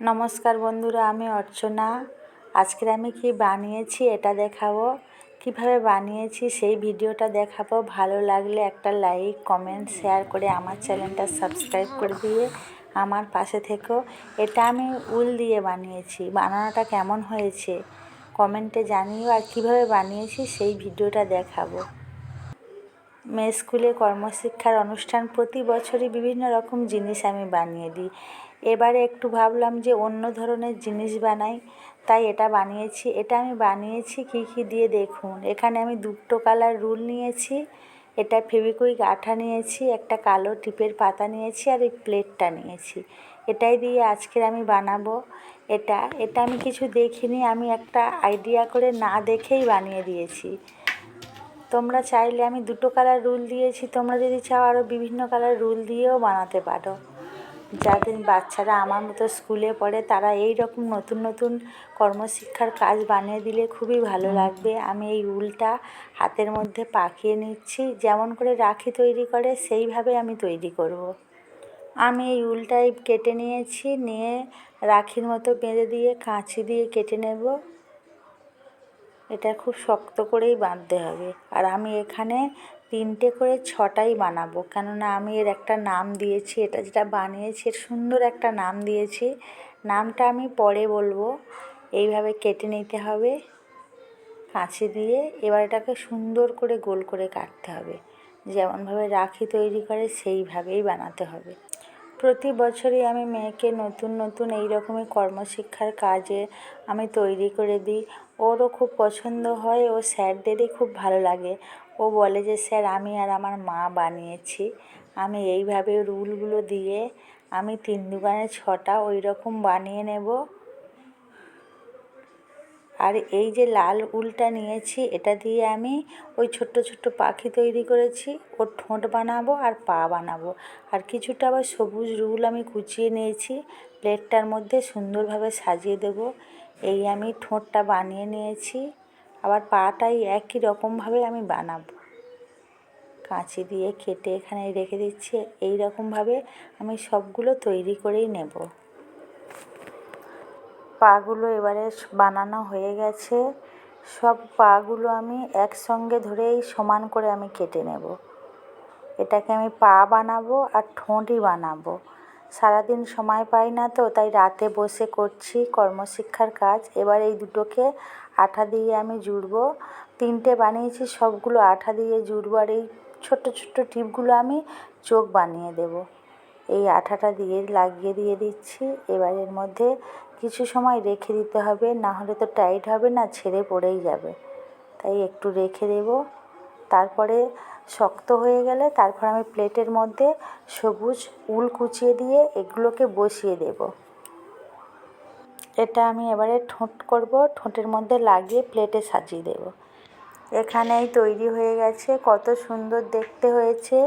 নমস্কার বন্ধুরা, আমি অর্চনা। আজকের আমি কি বানিয়েছি এটা দেখাবো। কীভাবে বানিয়েছি সেই ভিডিওটা দেখাবো। ভালো লাগলে একটা লাইক, কমেন্ট, শেয়ার করে আমার চ্যানেলটা সাবস্ক্রাইব করে দিয়ে আমার পাশে থেকো। এটা আমি উল দিয়ে বানিয়েছি। বানানোটা কেমন হয়েছে কমেন্টে জানিও আর কীভাবে বানিয়েছি সেই ভিডিওটা দেখাবো। মেয়ে স্কুলে কর্মশিক্ষার অনুষ্ঠান প্রতি বছরই বিভিন্ন রকম জিনিস আমি বানিয়ে দিই। এবারে একটু ভাবলাম যে অন্য ধরনের জিনিস বানাই, তাই এটা বানিয়েছি। এটা আমি বানিয়েছি, কী কী দিয়ে দেখুন। এখানে আমি দুটো কালার রুল নিয়েছি এটা ফেভিকুইক আঠা নিয়েছি, একটা কালো টিপের পাতা নিয়েছি আর এই প্লেটটা নিয়েছি। এটাই দিয়ে আজকের আমি বানাবো এটা। এটা আমি কিছু দেখিনি, আমি একটা আইডিয়া করে না দেখেই বানিয়ে দিয়েছি। তোমরা চাইলে আমি দুটো কালার রুল দিয়েছি, তোমরা যদি চাও আরও বিভিন্ন কালার রুল দিয়েও বানাতে পারো। যাদের বাচ্চারা আমার মতো স্কুলে পড়ে, তারা এই রকম নতুন নতুন কর্মশিক্ষার কাজ বানিয়ে দিলে খুবই ভালো লাগবে। আমি এই উলটা হাতের মধ্যে পাকিয়ে নিচ্ছি, যেমন করে রাখি তৈরি করে, সেইভাবে আমি তৈরি করব। আমি এই উলটাই কেটে নিয়েছি, নিয়ে রাখির মতো বেঁধে দিয়ে, কাঁচি দিয়ে কেটে নেব। এটা খুব শক্ত করেই বাঁধতে হবে। আর আমি এখানে তিনটে করে ছটাই বানাবো। কেননা আমি এর একটা নাম দিয়েছি, এটা যেটা বানিয়েছি, এর সুন্দর একটা নাম দিয়েছি। নামটা আমি পরে বলব। এইভাবে কেটে নিতে হবে, কাঁচি দিয়ে। এবার এটাকে সুন্দর করে গোল করে কাটতে হবে। যেমনভাবে রাখি তৈরি করে, সেইভাবেই বানাতে হবে। প্রতি বছরই আমি মেয়েকে নতুন নতুন এই রকমই কর্মশিক্ষার কাজে আমি তৈরি করে দিই। ওরও খুব পছন্দ হয়, ও স্যারদেরই খুব ভালো লাগে। ও বলে যে, স্যার, আমি আর আমার মা বানিয়েছি। আমি এইভাবে রুলগুলো দিয়ে আমি তিন দুগানে ছটা ওই রকম বানিয়ে নেব। আর এই যে লাল উলটা নিয়েছি, এটা দিয়ে আমি ওই ছোট্ট ছোট্ট পাখি তৈরি করেছি। ওর ঠোঁট বানাবো আর পা বানাবো। আর কিছুটা আবার সবুজ রুল আমি কুচিয়ে নিয়েছি। প্লেটটার মধ্যে সুন্দরভাবে সাজিয়ে দেব। এই আমি ঠোঁটটা বানিয়ে নিয়েছি। আবার পাটাই একই রকমভাবে আমি বানাবো। কাঁচি দিয়ে কেটে এখানে রেখে দিচ্ছি। এই রকমভাবে আমি সবগুলো তৈরি করেই নেব। পাগুলো এবারে বানানো হয়ে গেছে। সব পাগুলো আমি একসঙ্গে ধরেই সমান করে আমি কেটে নেব। এটাকে আমি পা বানাবো আর ঠোঁটই বানাবো। সারাদিন সময় পাই না তো, তাই রাতে বসে করছি কর্মশিক্ষার কাজ। এবার এই দুটোকে আঠা দিয়ে আমি জুড়বো। তিনটে বানিয়েছি, সবগুলো আঠা দিয়ে জুড়বো আর এই ছোট্ট ছোট্ট টিপগুলো আমি চোখ বানিয়ে দেব। এই আঠাটা দিয়ে লাগিয়ে দিয়ে দিচ্ছি। এবার এর মধ্যে কিছু সময় রেখে দিতে হবে, না হলে তো টাইট হবে না, ছেড়ে পড়েই যাবে। তাই একটু রেখে দেব। তারপরে শক্ত হয়ে গেলে তারপর আমি প্লেটের মধ্যে সবুজ উল কুচিয়ে দিয়ে এগুলোকে বসিয়ে দেব। এটা আমি এবারে ঠোঁট করব, ঠোঁটের মধ্যে লাগিয়ে প্লেটে সাজিয়ে দেব। এখানেই তৈরি হয়ে গেছে, কত সুন্দর দেখতে হয়েছে।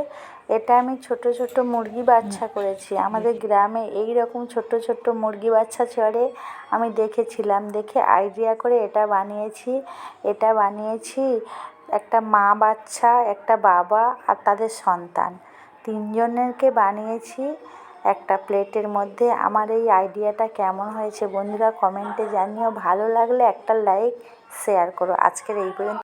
এটা আমি ছোট ছোট মুরগি বাচ্চা করেছি। আমাদের গ্রামে এই রকম ছোট ছোট মুরগি বাচ্চা চড়ে আমি দেখেছিলাম, দেখে আইডিয়া করে এটা বানিয়েছি। এটা বানিয়েছি একটা মা বাচ্চা, একটা বাবা আর তাদের সন্তান। তিনজনেরকে বানিয়েছি একটা প্লেটের মধ্যে। আমার এই আইডিয়াটা কেমন হয়েছে বন্ধুরা কমেন্টে জানিও। ভালো লাগলে একটা লাইক শেয়ার করো। আজকের এই পর্যন্ত